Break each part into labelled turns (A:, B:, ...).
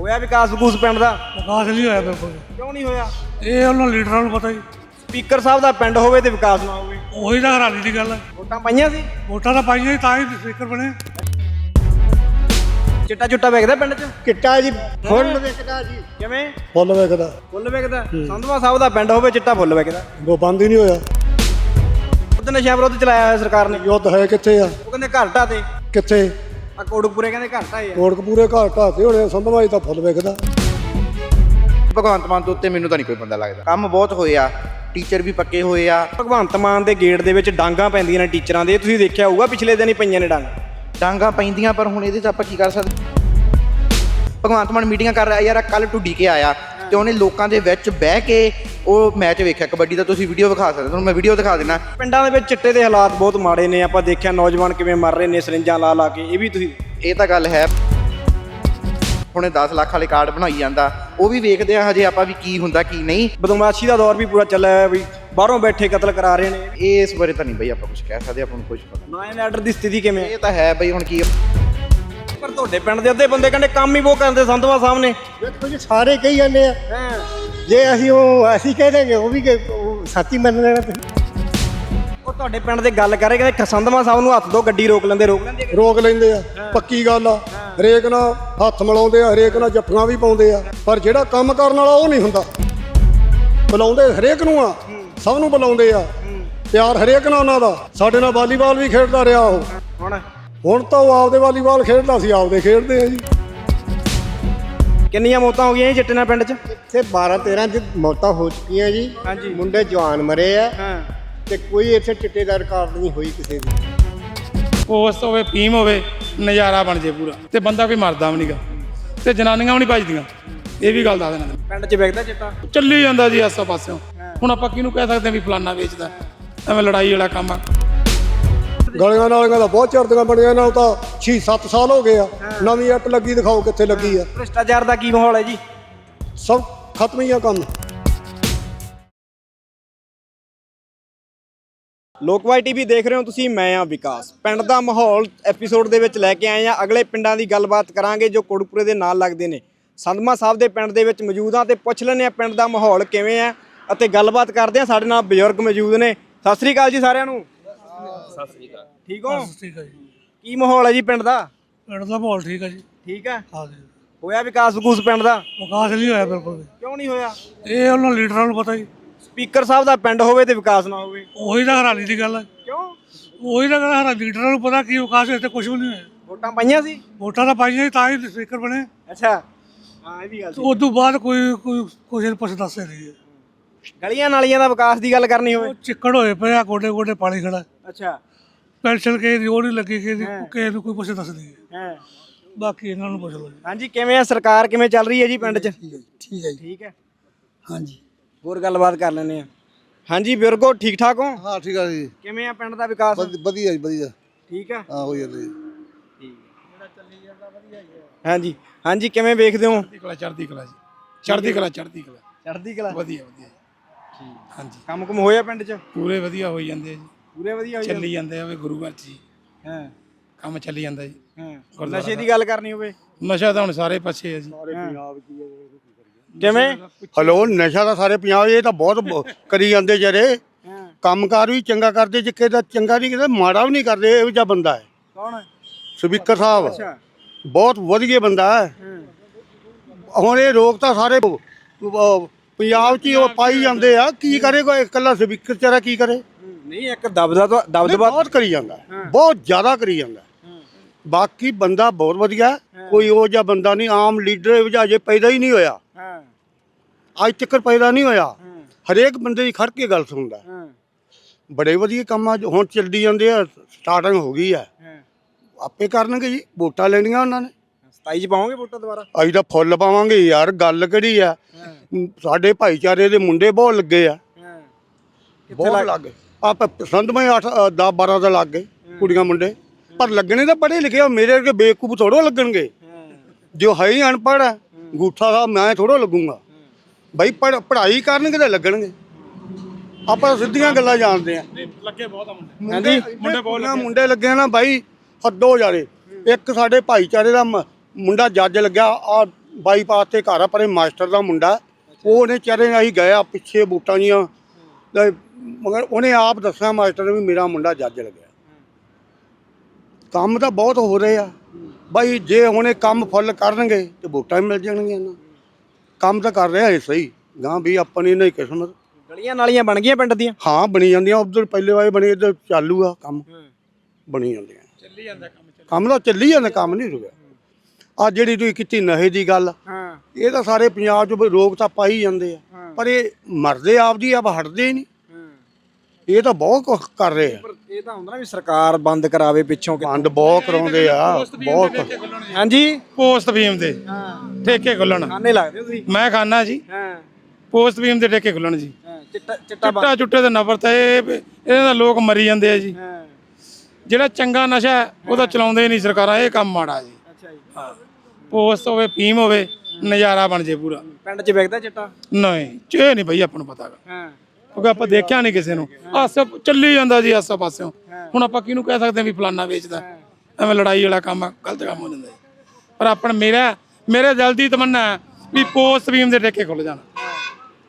A: ਹੋਇਆ ਵਿਕਾਸ ਵਿਕੂਸ ਪਿੰਡ ਦਾ?
B: ਵਿਕਾਸ ਨਹੀਂ ਹੋਇਆ ਬਿਲਕੁਲ
A: ਕਿਉਂ ਨਹੀਂ ਹੋਇਆ?
B: ਇਹ ਉਹਨਾਂ ਲੀਡਰਾਂ ਨੂੰ ਪਤਾ ਹੀ।
A: ਸਪੀਕਰ ਸਾਹਿਬ ਦਾ ਪਿੰਡ ਹੋਵੇ ਤੇ ਵਿਕਾਸ ਨਾ ਹੋਵੇ।
B: ਉਹੀ ਤਾਂ ਹੈਰਾਨੀ ਦੀ ਗੱਲ ਹੈ।
A: ਵੋਟਾਂ ਪਾਈਆਂ ਸੀ?
B: ਵੋਟਾਂ ਤਾਂ ਪਾਈਆਂ ਸੀ ਤਾਂ ਹੀ ਸਪੀਕਰ ਬਣੇ।
A: ਚਿੱਟਾ ਚੁੱਟਾ ਵੇਖਦਾ ਪਿੰਡ 'ਚ?
C: ਕਿੱਟਾ ਜੀ ਫੁੱਲ ਵਿਕਦਾ ਜੀ।
A: ਕਿਵੇਂ?
C: ਫੁੱਲ ਵਿਕਦਾ
A: ਫੁੱਲ ਵੇਖਦਾ? ਸੰਧਵਾ ਸਾਹਿਬ ਦਾ ਪਿੰਡ ਹੋਵੇ ਚਿੱਟਾ ਫੁੱਲ ਵੇਖਦਾ।
C: ਉਹ ਬੰਦ ਹੀ ਨਹੀਂ ਹੋਇਆ।
A: ਉਹਦੇ ਨਸ਼ਾ ਵਿਰੋਧ ਚਲਾਇਆ ਹੋਇਆ ਸਰਕਾਰ ਨੇ।
C: ਯੁੱਧ ਹੈ ਕਿੱਥੇ ਆ?
A: ਉਹ ਕਹਿੰਦੇ ਘਰ ਢਾਹ ਤੇ।
C: ਕਿੱਥੇ?
A: ਆ ਕੋੜਕਪੁਰੇ ਕਹਿੰਦੇ ਘਰ ਢਾਏ ਆ।
C: ਕੋਟਕਪੂਰੇ ਘਰ ਢਾਤੇ ਹੋਣੇ ਸੰਧਵਾਈ ਤਾਂ ਫੁੱਲ ਵਿਕਦਾ
D: ਭਗਵੰਤ ਮਾਨ ਤੋਂ ਉੱਤੇ ਮੈਨੂੰ ਤਾਂ ਨਹੀਂ ਕੋਈ ਬੰਦਾ ਲੱਗਦਾ। ਕੰਮ ਬਹੁਤ ਹੋਏ ਆ ਟੀਚਰ ਵੀ ਪੱਕੇ ਹੋਏ ਆ।
A: ਭਗਵੰਤ ਮਾਨ ਦੇ ਗੇਟ ਦੇ ਵਿੱਚ ਡਾਂਗਾ ਪੈਂਦੀਆਂ ਨੇ ਟੀਚਰਾਂ ਦੇ ਤੁਸੀਂ ਦੇਖਿਆ ਹੋਊਗਾ ਪਿਛਲੇ ਦਿਨ ਹੀ ਪਈਆਂ ਨੇ ਡਾਂਗ।
D: ਡਾਂਗਾ ਪੈਂਦੀਆਂ ਪਰ ਹੁਣ ਇਹਦੇ 'ਚ ਆਪਾਂ ਕੀ ਕਰ ਸਕਦੇ? ਭਗਵੰਤ ਮਾਨ ਮੀਟਿੰਗਾਂ ਕਰ ਰਿਹਾ ਯਾਰ ਕੱਲ ਟੁੱਡੀ ਕੇ ਆਇਆ ਤੇ ਉਹਨੇ ਲੋਕਾਂ ਦੇ ਵਿੱਚ ਬਹਿ ਕੇ ਉਹ ਮੈਚ ਵੇਖਿਆ। ਕਬੱਡੀ ਦਾ ਤੁਸੀਂ ਵੀਡੀਓ ਵਿਖਾ ਸਕਦੇ ਹੋ। ਤੁਹਾਨੂੰ ਮੈਂ ਵੀਡੀਓ ਦਿਖਾ ਦੇਣਾ
A: ਪਿੰਡਾਂ ਦੇ ਵਿੱਚ ਚਿੱਟੇ ਦੇ ਹਾਲਾਤ ਬਹੁਤ ਮਾੜੇ ਨੇ। ਆਪਾਂ ਦੇਖਿਆ ਨੌਜਵਾਨ ਕਿਵੇਂ ਮਰ ਰਹੇ ਨੇ ਸਰਿੰਜਾਂ ਲਾ ਲਾ ਕੇ। ਇਹ ਵੀ ਤੁਸੀਂ
D: ਇਹ ਤਾਂ ਗੱਲ ਹੈ। ਹੁਣੇ 10 ਲੱਖ ਵਾਲੇ ਕਾਰਡ ਬਣਾਈ ਜਾਂਦਾ। ਉਹ ਵੀ ਵੇਖਦੇ ਆ ਹਜੇ ਆਪਾਂ ਵੀ ਕੀ ਹੁੰਦਾ ਕੀ ਨਹੀਂ।
A: ਬਦਮਾਸ਼ੀ ਦਾ ਦੌਰ ਵੀ ਪੂਰਾ ਚੱਲਿਆ ਹੋਇਆ ਵੀ ਬਾਹਰੋਂ ਬੈਠੇ ਕਤਲ ਕਰਾ ਰਹੇ ਨੇ।
D: ਇਹ ਇਸ ਬਾਰੇ ਤਾਂ ਨਹੀਂ ਬਈ ਆਪਾਂ ਕੁਝ ਕਹਿ ਸਕਦੇ ਆਪਾਂ ਨੂੰ ਕੁਝ ਪਤਾ
A: ਨਾ ਐਂਡ ਆਰਡਰ ਦੀ ਸਥਿਤੀ ਕਿਵੇਂ ਹੈ?
D: ਇਹ ਤਾਂ ਹੈ ਬਈ ਹੁਣ ਕੀ
A: ਪਰ ਤੁਹਾਡੇ ਪਿੰਡ ਦੇ ਅੱਧੇ ਬੰਦੇ ਕਹਿੰਦੇ ਕੰਮ ਹੀ ਉਹ ਕਰਦੇ ਸੰਧਵਾ ਸਾਹਿਬ ਨੇ।
C: ਵੇਖੋ ਜੀ ਸਾਰੇ ਕਹੀ ਜਾਂਦੇ ਆ। ਜੇ ਅਸੀਂ ਉਹ ਅਸੀਂ ਕਹਿ ਦੇਂਗੇ ਉਹ ਵੀ ਸੱਚੀ ਮੰਨ ਲੈਣਾ ਤੁਸੀਂ।
A: ਉਹ ਤੁਹਾਡੇ ਪਿੰਡ ਦੇ ਗੱਲ ਕਰੇ ਕਹਿੰਦੇ ਸੰਧਵਾ ਸਾਹਿਬ ਨੂੰ ਹੱਥ ਦੋ ਗੱਡੀ ਰੋਕ ਲੈਂਦੇ ਰੋਕ ਲੈਂਦੇ।
C: ਰੋਕ ਲੈਂਦੇ ਆ। ਪੱਕੀ ਗੱਲ ਆ। ਹਰੇਕ ਨਾਲ ਹੱਥ ਮਿਲਾਉਂਦੇ ਆ ਹਰੇਕ ਨਾਲ ਜੱਫੀਆਂ ਵੀ ਪਾਉਂਦੇ ਆ। ਪਰ ਜਿਹੜਾ ਕੰਮ ਕਰਨ ਵਾਲਾ ਉਹ ਨਹੀਂ ਹੁੰਦਾ। ਬੁਲਾਉਂਦੇ ਹਰੇਕ ਨੂੰ ਆ। ਸਭ ਨੂੰ ਬੁਲਾਉਂਦੇ ਆ। ਪਿਆਰ ਹਰੇਕ ਨਾਲ ਉਹਨਾਂ ਦਾ। ਸਾਡੇ ਨਾਲ ਵਾਲੀਬਾਲ ਵੀ ਖੇਡਦਾ ਰਿਹਾ ਉਹ।
A: ਹੁਣ
C: ਤਾਂ ਉਹ ਆਪਦੇ ਵਾਲੀਬਾਲ ਖੇਡਦਾ ਸੀ ਆਪਦੇ ਖੇਡਦੇ ਆ ਜੀ।
A: ਕਿੰਨੀਆਂ ਮੌਤਾਂ ਹੋ ਗਈਆਂ ਜੀ ਚਿੱਟੇ ਨਾਲ ਪਿੰਡ 'ਚ?
E: ਇੱਥੇ 12 13 ਚ ਮੌਤਾਂ ਹੋ ਚੁੱਕੀਆਂ ਜੀ।
A: ਹਾਂਜੀ।
E: ਮੁੰਡੇ ਜਵਾਨ ਮਰੇ ਆ।
A: ਹਾਂ।
E: ਤੇ ਕੋਈ ਇੱਥੇ ਚਿੱਟੇ ਦਾ ਰਿਕਾਰਡ ਨਹੀਂ ਹੋਈ ਕਿਸੇ ਦੀ।
F: ਪੋਸਟ ਹੋਵੇ ਫੀਮ ਹੋਵੇ ਨਜ਼ਾਰਾ ਬਣ ਜੇ ਪੂਰਾ। ਤੇ ਬੰਦਾ ਕੋਈ ਮਰਦਾ ਵੀ ਨਹੀਂਗਾ ਤੇ ਜਨਾਨੀਆਂ ਵੀ ਨਹੀਂ ਭਜਦੀਆਂ। ਇਹ ਵੀ ਗੱਲ ਦੱਸ ਦੇਣਾ। ਤੈਨੂੰ।
A: ਪਿੰਡ 'ਚ ਵੇਖਦਾ ਚਿੱਟਾ
F: ਚੱਲੀ ਜਾਂਦਾ ਜੀ ਆਸਾ ਪਾਸਿਓਂ। ਹੁਣ ਆਪਾਂ ਕਿਹਨੂੰ ਕਹਿ ਸਕਦੇ ਹਾਂ ਵੀ ਫਲਾਨਾ ਵੇਚਦਾ। ਐਵੇਂ ਲੜਾਈ ਵਾਲਾ ਕੰਮ ਆ।
C: ਗਲੀਆਂ ਨਾਲੀਆਂ ਦਾ ਬਹੁਤ ਚੜਦੀਆਂ ਬਣੀਆਂ ਇਹਨਾਂ ਨੂੰ ਤਾਂ 6-7 ਸਾਲ ਹੋ ਗਏ ਆ। ਨਵੀਂ ਇੱਟ ਲੱਗੀ ਦਿਖਾਓ ਕਿੱਥੇ ਲੱਗੀ ਆ।
A: ਭ੍ਰਿਸ਼ਟਾਚਾਰ ਦਾ ਕੀ ਮਾਹੌਲ ਹੈ ਜੀ?
C: ਸਭ ਖਤਮ ਹੀ ਆ ਕੰਮ।
A: ਲੋਕਵਾਈ ਟੀਵੀ ਦੇਖ ਰਹੇ ਹੋ ਤੁਸੀਂ ਮੈਂ ਆ ਵਿਕਾਸ। ਪਿੰਡ ਦਾ ਮਾਹੌਲ ਐਪੀਸੋਡ ਦੇ ਵਿੱਚ ਲੈ ਕੇ ਆਏ ਆ ਅਗਲੇ ਪਿੰਡਾਂ ਦੀ ਗੱਲਬਾਤ ਕਰਾਂਗੇ ਜੋ ਕੋੜਪੁਰੇ ਦੇ ਨਾਲ ਲੱਗਦੇ ਨੇ। ਸੰਧਮਾ ਸਾਹਿਬ ਦੇ ਪਿੰਡ ਦੇ ਵਿੱਚ ਮੌਜੂਦ ਆ ਤੇ ਪੁੱਛ ਲੈਂਦੇ ਆ ਪਿੰਡ ਦਾ ਮਾਹੌਲ ਕਿਵੇਂ ਆ ਅਤੇ ਗੱਲਬਾਤ ਕਰਦੇ ਆ ਸਾਡੇ ਨਾਲ ਬਜ਼ੁਰਗ ਮੌਜੂਦ ਨੇ। ਸਤਿ ਸ੍ਰੀ ਅਕਾਲ ਜੀ ਸਾਰਿਆਂ ਨੂੰ। ਸਤਿ ਸ੍ਰੀ ਅਕਾਲ। ਠੀਕ ਹੋ
B: ਠੀਕ ਹੈ ਜੀ।
A: ਕੀ ਮਾਹੌਲ ਹੈ ਜੀ ਪਿੰਡ ਦਾ?
B: ਪਿੰਡ ਦਾ ਮਾਹੌਲ ਠੀਕ ਹੈ ਜੀ।
A: ਠੀਕ ਹੈ?
B: ਹਾਂ ਜੀ।
A: ਹੋਇਆ ਵਿਕਾਸ ਵਿਕੂਸ ਪਿੰਡ ਦਾ?
B: ਵਿਕਾਸ ਨਹੀਂ ਹੋਇਆ ਬਿਲਕੁਲ ਵੀ।
A: ਕਿਉਂ ਨਹੀਂ ਹੋਇਆ?
B: ਇਹ ਉਹਨਾਂ ਲੀਡਰਾਂ ਨੂੰ ਪਤਾ ਹੀ
A: ਸਪੀਕਰ ਸਾਹਿਬ ਦਾ ਪਿੰਡ ਹੋਵੇ ਤੇ ਵਿਕਾਸ ਨਾ ਹੋਵੇ।
B: ਉਹੀ ਤਾਂ ਹੈਰਾਨੀ ਦੀ ਗੱਲ ਹੈ।
A: ਕਿਉਂ?
B: ਉਹੀ ਤਾਂ ਗੱਲ ਹੈ ਲੀਡਰਾਂ ਨੂੰ ਪਤਾ ਕੀ ਵਿਕਾਸ ਇੱਥੇ ਕੁਝ ਵੀ ਨਹੀਂ ਹੋਇਆ।
A: ਵੋਟਾਂ ਪਾਈਆਂ ਸੀ?
B: ਵੋਟਾਂ ਤਾਂ ਪਾਈਆਂ ਸੀ ਤਾਂ ਹੀ ਸਪੀਕਰ ਬਣੇ।
A: ਅੱਛਾ। ਹਾਂ ਇਹ ਵੀ ਗੱਲ
B: ਤੇ ਉਸ ਤੋਂ ਬਾਅਦ ਕੋਈ ਕੋਈ ਕੁਝ ਨਹੀਂ ਪੁੱਛ ਦੱਸੇ ਨਹੀਂ ਹੈ।
A: ਗਲੀਆਂ ਨਾਲੀਆਂ ਦਾ ਵਿਕਾਸ ਦੀ ਗੱਲ ਕਰਨੀ ਹੋਵੇ।
B: ਉਹ ਚਿੱਕੜ ਹੋਏ ਪਏ ਆ ਗੋਡੇ ਗੋਡੇ ਪਾਣੀ ਖੜਾ।
A: ਅੱਛਾ।
B: ਪੈਨਸ਼ਨ ਦੀ ਉਹ ਨਹੀਂ ਲੱਗੀ ਦੀ ਕਿਸੇ ਨੂੰ ਕੋਈ ਪੁੱਛ ਦੱਸ ਨਹੀਂ ਹੈ। ਬਾਕੀ ਇਹਨਾਂ ਨੂੰ ਪੁੱਛ ਲਓ
A: ਹਾਂਜੀ ਕਿਵੇਂ ਆ ਸਰਕਾਰ? ਕਿਵੇਂ ਚੱਲ ਰਹੀ ਹੈ ਜੀ ਪਿੰਡ 'ਚ?
C: ਠੀਕ ਹੈ ਜੀ
A: ਠੀਕ ਹੈ
C: ਹਾਂਜੀ।
A: ਹੋਰ ਗੱਲਬਾਤ ਕਰ ਲੈਂਦੇ ਆ ਹਾਂਜੀ ਬਿਰਗੋ ਠੀਕ ਠਾਕ ਹੋ?
C: ਹਾਂ ਠੀਕ ਆ ਜੀ।
A: ਕਿਵੇਂ ਆ ਪਿੰਡ ਦਾ ਵਿਕਾਸ?
C: ਵਧੀਆ ਜੀ ਵਧੀਆ।
A: ਠੀਕ ਹੈ
C: ਹਾਂ ਹੋ ਜਾਂਦਾ ਜੀ।
A: ਹਾਂਜੀ ਹਾਂਜੀ ਕਿਵੇਂ ਵੇਖਦੇ ਹੋ?
F: ਚੜ੍ਹਦੀ ਕਲਾ ਚੜ੍ਹਦੀ ਕਲਾ ਜੀ। ਚੜ੍ਹਦੀ ਕਲਾ ਚੜ੍ਹਦੀ ਕਲਾ।
A: ਚੜ੍ਹਦੀ ਕਲਾ।
F: ਵਧੀਆ ਵਧੀਆ। ਹਾਂਜੀ।
A: ਕੰਮ ਕੁਮ ਹੋਇਆ ਪਿੰਡ 'ਚ?
F: ਪੂਰੇ ਵਧੀਆ ਹੋਈ ਜਾਂਦੇ ਆ ਜੀ।
A: ਪੂਰੇ ਵਧੀਆ ਹੋਈ
F: ਚੱਲੀ ਜਾਂਦੇ? ਆ ਵੀ ਗੁਰੂ ਘਰ 'ਚ ਜੀ।
A: ਹਾਂ।
F: ਕੰਮ ਚੱਲੀ ਜਾਂਦਾ ਜੀ।
A: ਹਾਂ। ਨਸ਼ੇ ਦੀ ਗੱਲ ਕਰਨੀ ਹੋਵੇ?
F: ਨਸ਼ਾ ਤਾਂ ਹੁਣ ਸਾਰੇ ਪਾਸੇ ਹੈ ਜੀ।
A: ਕਿਵੇਂ?
G: ਹਲੋ ਨਸ਼ਾ ਤਾਂ ਸਾਰੇ ਪੰਜਾਬ ਇਹ ਤਾਂ ਬਹੁਤ ਬ- ਕਰੀ ਜਾਂਦੇ ਜਰੇ।
A: ਹਾਂ।
G: ਕੰਮਕਾਰ ਵੀ ਚੰਗਾ ਕਰਦੇ ਜਿੱਕੇ ਦਾ ਚੰਗਾ ਨਹੀਂ ਕਿਤੇ ਮਾੜਾ ਵੀ ਨਹੀਂ ਕਰਦੇ ਇਹੋ ਜਿਹਾ ਬੰਦਾ ਹੈ।
A: ਕੌਣ? ਹੈ
G: ਸਪੀਕਰ ਸਾਹਿਬ।
A: ਅੱਛਾ।
G: ਬਹੁਤ ਵਧੀਆ ਬੰਦਾ ਹੈ।
A: ਹਾਂ।
G: ਹੁਣ ਇਹ ਰੋਗ ਤਾਂ ਸਾਰੇ ਪੰਜਾਬ 'ਚ ਹੀ ਉਹ ਪਾਈ ਜਾਂਦੇ ਆ ਕੀ ਕਰੇ ਕੋਈ ਇਕੱਲਾ ਸਪੀਕਰ ਚਾਰਾ ਕੀ ਕਰੇ?
A: ਨਹੀਂ ਇੱਕ ਦਬਦਾ ਤਾਂ ਦਬਦਬਾ
G: ਬਹੁਤ ਕਰੀ ਜਾਂਦਾ। ਬਹੁਤ ਜ਼ਿਆਦਾ ਕਰੀ ਜਾਂਦਾ। ਬਾਕੀ ਬੰਦਾ ਬਹੁਤ ਵਧੀਆ। ਕੋਈ ਉਹ ਜਿਹਾ ਬੰਦਾ ਨਹੀਂ ਆਮ ਲੀਡਰ ਜਿਹਾ ਅਜੇ ਪੈਦਾ ਹੀ ਨਹੀਂ ਹੋਇਆ।
A: ਹਾਂ।
G: ਅੱਜ ਤੱਕ ਪੈਦਾ ਨਹੀਂ ਹੋਇਆ। ਹਰੇਕ ਬੰਦੇ ਦੀ ਖੜ ਕੇ ਗੱਲ ਸੁਣਦਾ। ਬੜੇ ਵਧੀਆ ਕੰਮ ਆ ਜੋ ਹੁਣ ਚੱਲਦੀ ਜਾਂਦੇ ਆ ਸਟਾਰਟਿੰਗ ਹੋ ਗਈ ਆ। ਆਪੇ ਕਰਨਗੇ ਜੀ ਵੋਟਾਂ ਲੈਣੀਆਂ ਉਹਨਾਂ ਨੇ।
A: 27 ਚ ਵੋਟਾਂ ਦੁਬਾਰਾ?
G: ਅਸੀਂ ਤਾਂ ਫੁੱਲ ਪਾਵਾਂਗੇ ਯਾਰ ਗੱਲ ਕਿਹੜੀ ਆ? ਸਾਡੇ ਭਾਈਚਾਰੇ ਦੇ ਮੁੰਡੇ ਬਹੁਤ ਲੱਗੇ ਆ।
A: ਹਾਂ।
G: ਬਹੁਤ ਲੱਗੇ ਆਪ ਸੰਧਮਈ 8 10 12 ਦਾ ਲੱਗ ਗਏ ਕੁੜੀਆਂ ਮੁੰਡੇ। ਪਰ ਲੱਗਣੇ ਤਾਂ ਪੜ੍ਹੇ ਲਿਖੇ ਆ ਮੇਰੇ ਵਰਗੇ ਬੇਵਕੂਫ ਥੋੜੋ ਲੱਗਣਗੇ। ਜੋ ਹੈ ਹੀ ਅਨਪੜ੍ਹ ਆ ਗੂਠਾ ਦਾ ਮੈਂ ਥੋੜੋ ਲੱਗੂੰਗਾ। ਬਈ ਪੜ੍ਹ- ਪੜ੍ਹਾਈ ਕਰਨਗੇ ਤਾਂ ਲੱਗਣਗੇ। ਆਪਾਂ ਸਿੱਧੀਆਂ ਗੱਲਾਂ ਜਾਣਦੇ ਆ।
F: ਲੱਗੇ ਬਹੁਤ ਆ ਮੁੰਡੇ।
G: ਲੱਗੇ। ਨਾ ਬਾਈ ਹੱਦੋ ਜਾਰੇ। ਇੱਕ ਸਾਡੇ ਭਾਈਚਾਰੇ ਦਾ ਮ- ਮੁੰਡਾ ਜੱਜ ਲੱਗਿਆ ਆ ਬਾਈਪਾਸ ਤੇ ਘਰ ਆ ਪਰੇ ਮਾਸਟਰ ਦਾ ਮੁੰਡਾ। ਉਹਨੇ ਚਾਰੇ ਅਸੀਂ ਗਏ ਆ ਪਿੱਛੇ ਬੂਟਾਂ ਜੀਆਂ। ਤੇ ਮਗਰ ਉਹਨੇ ਆਪ ਦੱਸਿਆ ਮਾਸਟਰ ਨੇ ਵੀ ਮੇਰਾ ਮੁੰਡਾ ਜੱਜ ਲੱਗਿਆ ਕੰਮ ਤਾਂ ਬਹੁਤ ਹੋ ਰਹੇ ਆ। ਬਾਈ ਜੇ ਹੁਣੇ ਕੰਮ ਫੁੱਲ ਕਰਨਗੇ ਤੇ ਵੋਟਾਂ ਵੀ ਮਿਲ ਜਾਣਗੀਆਂ ਨਾ। ਕੰਮ ਤਾਂ ਕਰ ਰਿਹਾ ਹੈ ਸਹੀ। ਗਾਂ ਵੀ ਆਪਣੀ ਨਹੀਂ ਕਿਸਮਤ।
A: ਗਲੀਆਂ ਨਾਲੀਆਂ ਬਣ ਗਈਆਂ ਪਿੰਡ ਦੀਆਂ?
G: ਹਾਂ ਬਣੀ ਜਾਂਦੀਆਂ। ਉਧਰ ਪਹਿਲੇ ਵਾਏ ਬਣੇ ਇੱਧਰ ਚਾਲੂ ਆ ਕੰਮ। ਬਣੀ ਜਾਂਦੀਆਂ। ਚੱਲੀ ਜਾਂਦਾ ਕੰਮ ਕੰਮ ਤਾਂ ਚੱਲੀ ਜਾਂਦਾ ਕੰਮ ਨਹੀਂ ਰੁਕਿਆ। ਆ ਜਿਹੜੀ ਤੁਸੀਂ ਕੀਤੀ ਨਹੇ ਦੀ ਗੱਲ
A: ਹਾਂ।
G: ਇਹ ਤਾਂ ਸਾਰੇ ਪੰਜਾਬ 'ਚ ਰੋਕ ਤਾਂ ਪਾਈ ਜਾਂਦੇ ਆ। ਪਰ ਇਹ ਮਰਦੇ ਆਪਦੀ ਆਪ ਹਟਦੇ ਹੀ। ਨਹੀਂ ਇਹ ਤਾਂ ਬਹੁਤ ਕੁਛ ਕਰ ਰਹੇ ਆ।
A: ਪਰ ਇਹ ਤਾਂ ਹੁੰਦਾ ਨਾ ਵੀ ਸਰਕਾਰ ਬੰਦ ਕਰਾਵੇ ਪਿੱਛੋਂ ਕਿ
G: ਬੰਦ ਬਹੁਤ ਕਰਾਉਂਦੇ ਆ ਬਹੁਤ।
A: ਹਾਂਜੀ?
F: ਪੋਸਟ ਬੀਮ ਦੇ। ਠੇਕੇ ਖੁੱਲਣ।
A: ਖਾਣੇ ਲੱਗਦੇ ਹੋ ਤੁਸੀਂ?
F: ਮੈਂ ਖਾਨਾ ਜੀ।
A: ਹਾਂ।
F: ਪੋਸਟ ਬੀਮ ਦੇ ਠੇਕੇ ਖੁੱਲਣ ਜੀ।
A: ਹਾਂ, ਚਿੱਟਾ ਚਿੱਟਾ
F: ਚਿੱਟਾ ਦੇ ਨਫ਼ਰਤ ਹੈ ਇਹ ਇਹਨਾਂ ਦਾ ਲੋਕ ਮਰੀ ਜਾਂਦੇ ਆ ਜੀ।
A: ਹਾਂ।
F: ਜਿਹੜਾ ਚੰਗਾ ਨਸ਼ਾ ਹੈ, ਉਹ ਤਾਂ ਚਲਾਉਂਦੇ ਹੀ ਨਹੀਂ ਸਰਕਾਰਾਂ ਇਹ ਕੰਮ ਮਾੜਾ ਜੀ।
A: ਅੱਛਾ ਜੀ।
F: ਪੋਸਟ ਹੋਵੇ ਫੀਮ ਹੋਵੇ ਨਜ਼ਾਰਾ ਬਣ ਜੇ ਪੂਰਾ।
A: ਪਿੰਡ 'ਚ ਵਿਕਦਾ ਚਿੱਟਾ?
F: ਨਹੀਂ ਚੇ ਨਹੀਂ ਬਈ ਆਪਾਂ ਨੂੰ ਪਤਾ ਗਾ।
A: ਹਾਂ।
F: ਕਿਉਂਕਿ ਆਪਾਂ ਦੇਖਿਆ ਨਹੀਂ ਕਿਸੇ ਨੂੰ। ਆਸੇ ਚੱਲੀ ਜਾਂਦਾ ਜੀ ਆਸੇ ਪਾਸਿਓਂ। ਹੁਣ ਆਪਾਂ ਕਿਹਨੂੰ ਕਹਿ ਸਕਦੇ ਹਾਂ ਵੀ ਫਲਾਨਾ ਵੇਚਦਾ? ਐਵੇਂ ਲੜਾਈ ਵਾਲਾ ਕੰਮ ਆ, ਗਲਤ ਕੰਮ ਹੋ ਜਾਂਦਾ ਜੀ। ਪਰ ਆਪਣ ਮੇਰਾ ਮੇਰੇ ਦਿਲ ਦੀ ਤਮੰਨਾ ਵੀ ਪੋਸਟ ਬੀਮ ਦੇ ਠੇਕੇ ਖੁੱਲ ਜਾਣ।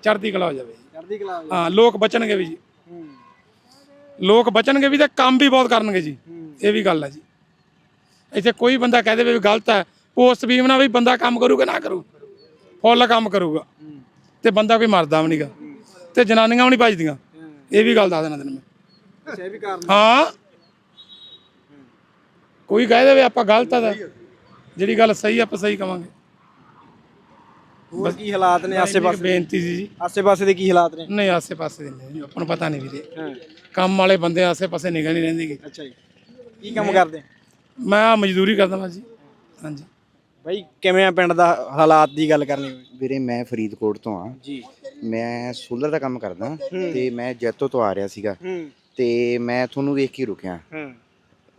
F: ਚੜ੍ਹਦੀ ਕਲਾ ਹੋ ਜਾਵੇ।
A: ਚੜ੍ਹਦੀ ਕਲਾ ਹੋ
F: ਹਾਂ ਲੋਕ ਬਚਣਗੇ ਵੀ ਜੀ। ਲੋਕ ਬਚਣਗੇ ਵੀ ਤੇ ਕੰਮ ਵੀ ਬਹੁਤ ਕਰਨਗੇ ਜੀ। ਇਹ ਵੀ ਗੱਲ ਹੈ ਜੀ। ਇੱਥੇ ਕੋਈ ਬੰਦਾ ਕਹਿ ਦੇਵੇ ਵੀ ਗਲਤ ਹੈ ਪੋਸਟ ਬੀਮ ਨਾਲ ਵੀ ਬੰਦਾ ਕੰਮ ਕਰੂਗਾ ਨਾ ਕਰੂ? ਫੁੱਲ ਕੰਮ ਕਰੂਗਾ। ਤੇ ਬੰਦਾ ਕੋਈ ਮਰਦਾ ਵੀ ਨਹੀਂਗਾ ਤੇ ਜਨਾਨੀਆਂ ਵੀ ਨਹੀਂ ਭਜਦੀਆਂ। ਇਹ ਵੀ ਗੱਲ ਦੱਸ ਦੇਣਾ ਤੈਨੂੰ ਮੈਂ।
A: ਅੱਛਾ ਇਹ ਵੀ ਕਾਰਨ
F: ਹਾਂ। ਕੋਈ ਕਹਿ ਦੇਵੇ ਆਪਾਂ ਗਲਤ ਆ ਜਿਹੜੀ ਗੱਲ ਸਹੀ ਆਪਾਂ ਸਹੀ ਕਵਾਂਗੇ।
A: ਹੋਰ ਕੀ ਹਾਲਾਤ ਨੇ ਆਸੇ-ਪਾਸੇ
F: ਬੇਨਤੀ ਸੀ ਜੀ।
A: ਆਸੇ-ਪਾਸੇ ਦੇ ਕੀ ਹਾਲਾਤ ਨੇ?
F: ਨਹੀਂ ਆਸੇ ਪਾਸੇ ਦੇ ਨਹੀਂ ਆਪਾਂ ਨੂੰ ਪਤਾ ਨਹੀਂ ਵੀਰੇ। ਕੰਮ ਵਾਲੇ ਬੰਦੇ ਆਸੇ ਪਾਸੇ ਨਿਗਾਹ ਨਹੀਂ ਰਹਿੰਦੀ ਗੀ।
A: ਅੱਛਾ ਜੀ। ਕੀ ਕੰਮ ਕਰਦੇ?
F: ਮੈਂ ਮਜ਼ਦੂਰੀ ਕਰਦਾ ਮੈਂ ਜੀ। ਹਾਂਜੀ।
A: ਬਾਈ ਕਿਵੇਂ ਆ ਪਿੰਡ ਦਾ ਹਾਲਾਤ ਦੀ ਗੱਲ ਕਰਨੀ ਹੋਵੇ
D: ਵੀਰੇ ਮੈਂ ਫਰੀਦਕੋਟ ਤੋਂ ਆ।
A: ਜੀ।
D: ਮੈਂ ਸੋਲਰ ਦਾ ਕੰਮ ਕਰਦਾ। ਤੇ ਮੈਂ ਜੈਤੋ ਤੋਂ ਆ ਰਿਹਾ ਸੀਗਾ। ਤੇ ਮੈਂ ਤੁਹਾਨੂੰ ਵੇਖ ਕੇ ਰੁਕਿਆ।